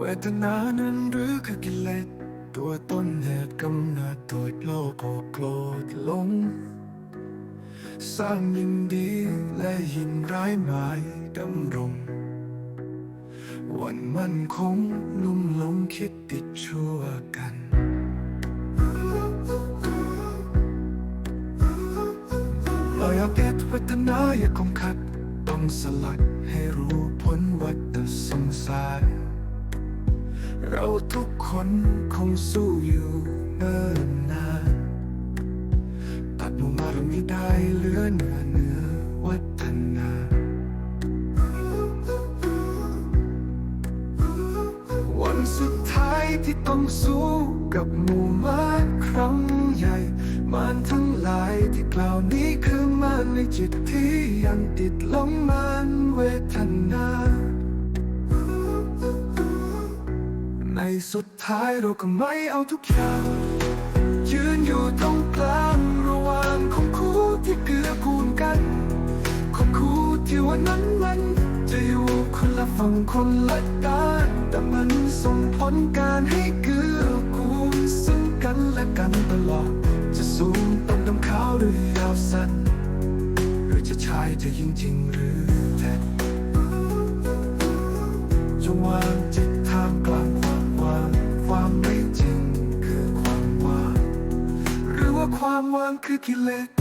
เวทนานั้นหรือคือกิเลสตัวต้นเหตุกำเนิดตัวโลภโกรธลง สร้างยินดีและยินร้ายหมายดำรง วันมันคงลุ่มหลงคิดติดชั่วกันเราอยากเก็บเวทนาอย่าคงขัด ต้องสลัดให้รู้ เราทุกคนคงสู้อยู่เนิ่นนานตัดมุมอารมณ์ไม่ได้เหลือเหนือเหนือวัฒนาวันสุดท้ายที่ต้องสู้กับหมู่มาครั้งใหญ่มารทั้งหลายที่กล่าวนี้คือมารในจิตที่ยังติดหลงมารเวทนา สุดท้ายเราก็ไม่เอาทุกอย่าง ยืนอยู่ตรงกลางระหว่างของคู่ที่เกื้อกูลกันคนคู่ที่วันนั้นมันจะอยู่คนละฝั่งคนละด้านแต่มันส่งผลการให้เกื้อกูลซึ่งกันและกันตลอด จะสูงต่ำดำขาวหรือยาวสั้นหรือจะชายจะยิงจริงหรือแท้จงวา ความหรือว่าความว่างคือกิเลส